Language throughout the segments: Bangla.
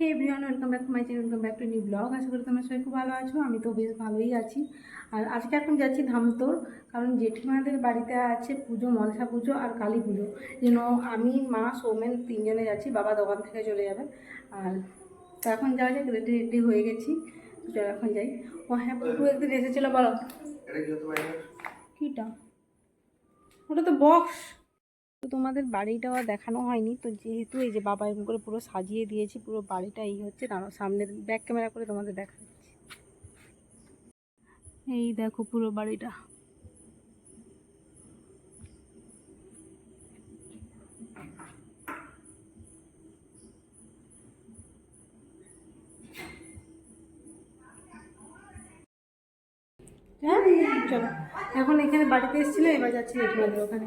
Hey everyone welcome back to my channel welcome back to new blog আশা করি তোমরা সবাই খুব ভালো আছো আমি তো বেশ ভালোই আছি। আর আজকে এখন যাচ্ছি ধামতোর কারণ জেঠিমাদের বাড়িতে আছে পুজো মনসা পুজো আর কালী পুজো। যেন আমি মা সৌমেন তিনজনে যাচ্ছি বাবা দোকান থেকে চলে যাবে। আর তো এখন যাওয়া যাক রেডি রেডি হয়ে গেছি। তো চলো এখন যাই। ও হ্যাঁ পুটু একদিন এসেছিল বলো। কীটা? ওটা তো বক্স তো তোমাদের বাড়িটাও দেখানো হয়নি। তো যেহেতু এই যে বাবা এরকম করে পুরো সাজিয়ে দিয়েছি, পুরো বাড়িটা এই হচ্ছে দাঁড়াও, সামনের ব্যাক ক্যামেরা করে তোমাদের দেখাচ্ছি। এই দেখো পুরো বাড়িটা। চলো, এখন এখানে বাড়িতে এসেছিলে, এবার যাচ্ছি জেঠিমাদের ওখানে।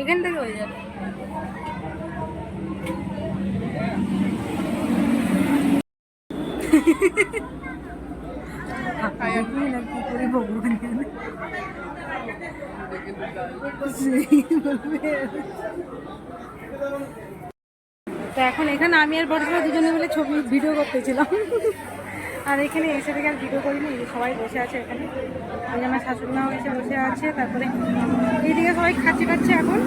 এখান থেকে হয়ে যাবে। তো এখন এখানে আমি আর বড় দুজনে মিলে ছবি ভিডিও করতেছিলাম আর এখানে এসে থেকে আর ভিডিও করিনি সবাই বসে আছে এখানে। ওই আমার শাশুড়িমাও এসে বসে আছে, তারপরে এইদিকে সবাই খাচ্ছে খাচ্ছে এখন।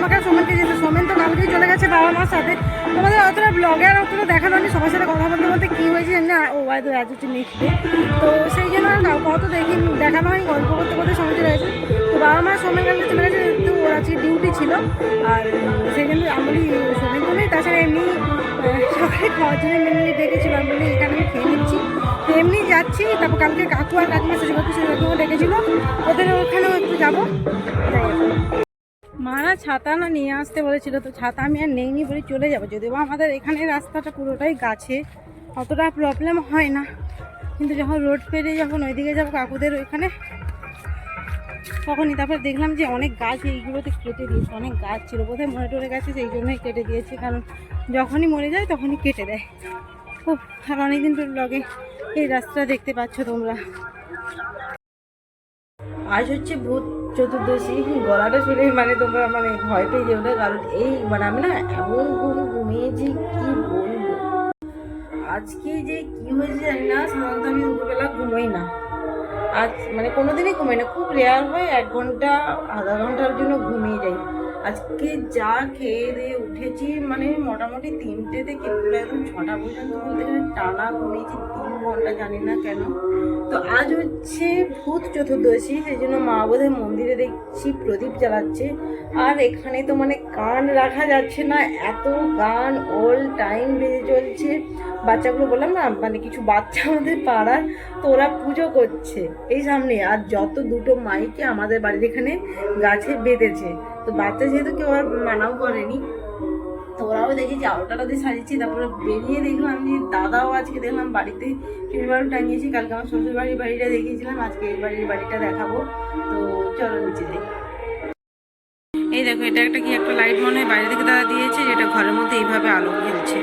আমাকে সোমেনকে যেতে সোমেন তো কালকেই চলে গেছে বাবা মার সাথে। তোমাদের অতটা ব্লগে আর অতটা দেখানো হয়নি, সবার সাথে কথা বলতে বলতে কী হয়েছে জানি না। ও হয়তো রাজুটি নেক্সট তো সেই জন্য আর কত দেখি দেখানো হয় গল্প করতে করতে সময় চলে গেছে। তো বাবা মা সোমেন কালকে চলে গেছে, তো ওর আজকে ডিউটি ছিল। আর সেই জন্য আমি সোমেন তো নেই, তাছাড়া এমনি সবাই খাওয়ার জন্য মেনলি ডেকেছিল, আমি বলি এখানে আমি খেয়ে নিচ্ছি। তো এমনি যাচ্ছি, তারপর কালকে কাকু আর কাকিমা শেষ কাকিমা ডেকেছিল। ওদের ওখানেও একটু যাব। যাই এখন। মা ছাতা না নিয়ে আসতে বলেছিল, তো ছাতা আমি আর নেইনি বলে চলে যাব। যদিও আমাদের এখানে রাস্তাটা পুরোটাই গাছে, অতটা প্রবলেম হয় না। কিন্তু যখন রোড পেরিয়ে যখন ওইদিকে যাব কাকুদের ওইখানে, তখনই তারপর দেখলাম যে অনেক গাছ এইগুলোতে কেটে দিয়েছে, অনেক গাছ ছিল। বোধহয় মরে টরে গেছে, সেই জন্যই কেটে দিয়েছে। কারণ যখনই মরে যায় তখনই কেটে দেয়। খুব আর অনেকদিন পর ব্লগে এই রাস্তা দেখতে পাচ্ছ তোমরা। আজ হচ্ছে ভূত চতুর্দশী গলাটা শুনে মানে তোমরা মানে ভয় পেয়ে যেও না, কারণ এই মানে আমি না এমন ঘুম ঘুমিয়েছি, কি বলব? আজকে যে কি হয়েছে জানি না, সাধারণত আমি দুপুরবেলা ঘুমোই না। আজ মানে কোনোদিনই ঘুমাই না, খুব রেয়ার হয় এক ঘণ্টা, আধা ঘণ্টার জন্য ঘুমিয়ে যাই। আজকে যা খেয়ে দিয়ে উঠেছি মানে মোটামুটি তিনটে থেকে পুরো একদম ছটা পর্যন্ত বলতে গেলে টানা ঘুমিয়েছি, তিন ঘণ্টা জানি না কেন। তো আজ হচ্ছে ভূত চতুর্দশী, সেই জন্য মা বোধহয় মন্দিরে দেখছি প্রদীপ জ্বালাচ্ছে। আর এখানে তো মানে কান রাখা যাচ্ছে না, এত গান অল টাইম বেজে চলছে। বাচ্চাগুলো বললাম না মানে কিছু বাচ্চা আমাদের পাড়ার, তো ওরা পুজো করছে। এই সামনে, আর যত দুটো মাইকে আমাদের বাড়ির এখানে গাছে বেঁধেছে। তো বাচ্চা যেহেতু কেউ আর মানাও করেনি, তো ওরাও দেখি যে আলোটাটা দিয়ে সাজিয়েছি, তারপরে বেরিয়ে দেখলাম যে দাদাও আজকে দেখলাম বাড়িতে চুড়িবারও টাঙিয়েছি, কালকে আমার শ্বশুর বাড়ির বাড়িটা দেখিয়েছিলাম, আজকে এই বাড়ির বাড়িটা দেখাবো, তো চলো নিচে দেখি। এই দেখো, এটা একটা কি একটা লাইট মনে হয়, বাইরে থেকে দাদা দিয়েছে, যেটা ঘরের মধ্যে এইভাবে আলো জ্বলছে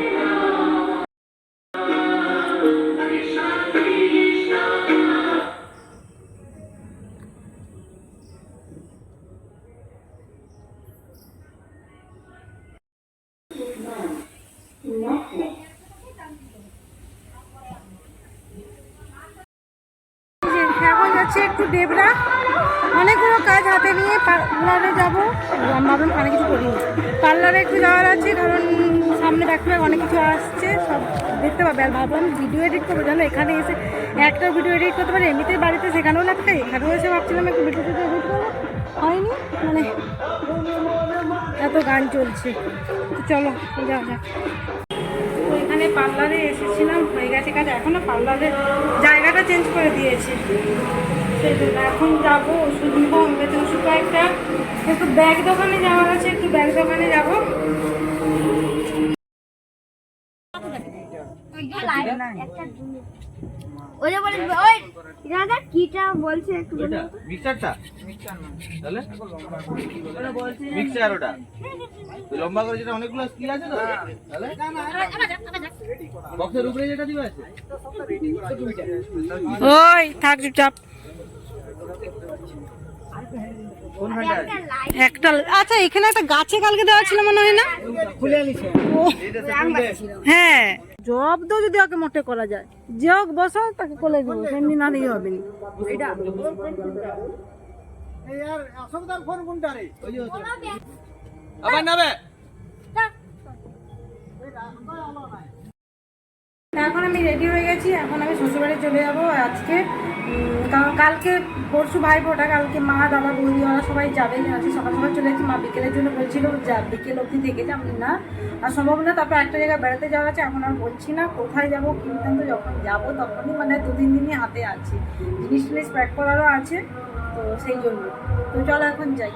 এখন যাচ্ছে একটু ডেবরা। অনেকগুলো কাজ হাতে নিয়ে পার্লারে যাব। ভাবলাম অনেক কিছু করি। পার্লারে একটু যাওয়ার আছে, কারণ সামনে দেখতে অনেক কিছু আসছে। সব দেখতে পাবে। আর ভাবলাম ভিডিও এডিট করব। জানো, এখানে এসে একটা ভিডিও এডিট করতে পারি এমনিতে বাড়িতে শেখানোও লাগবে এখানেও এসে ভাবছিলাম একটু ভিডিও এডিট করব। হয়নি? মানে এত গান চলছে। চলো যাক। তো এখানে পার্লারে এসেছিলাম, হয়ে গেছে কাজ এখনও পার্লারের জায়গাটা চেঞ্জ করে দিয়েছি। সেই জন্য এখন যাব, ওষুধ নিবো কাছে ওষুধ কয়েকটা একটু ব্যাগ দোকানে যাওয়ার আছে, একটু ব্যাগ দোকানে যাব। ওই যে বলে ওই দাদা কিটা বলছে একটু বলো। এটা মিক্সারটা? তাহলে? মিক্সার ওটা। লম্বা করে যেটা অনেকগুলো আছে তো? তাহলে? বক্সের উপরে যেটা দিবে আছে? ওই থাক চুপচাপ। একটা আচ্ছা এখানে একটা গাছে কালকে দেওয়া ছিল মনে হয় না? হ্যাঁ। জব তো যদি ওকে মোটে করা যায় যে হোক বসো তাকে কোলে দেবো সেমনি না দিয়ে হবে না। আবার নাবে এখন আমি রেডি হয়ে গেছি, এখন আমি শ্বশুরবাড়ি চলে যাব আজকে। কারণ কালকে পরশু ভাই ফোটা কালকে মা, দাদা, বৌদি, ওরা সবাই যাবে আজকে সকাল সকাল চলে যাচ্ছি মা বিকেলের জন্য বলছিল, যা, বিকেল অবধি থেকে যা আমি না। আর সম্ভব না, তারপর একটা জায়গায় বেড়াতে যাওয়া আছে, এখন আর বলছি না, কোথায় যাব, কিন্তু যখন যাব তখনই মানে দু তিন দিনই হাতে আছে। জিনিস টিনিস প্যাক করারও আছে, তো সেই জন্য। তো চলো এখন যাই।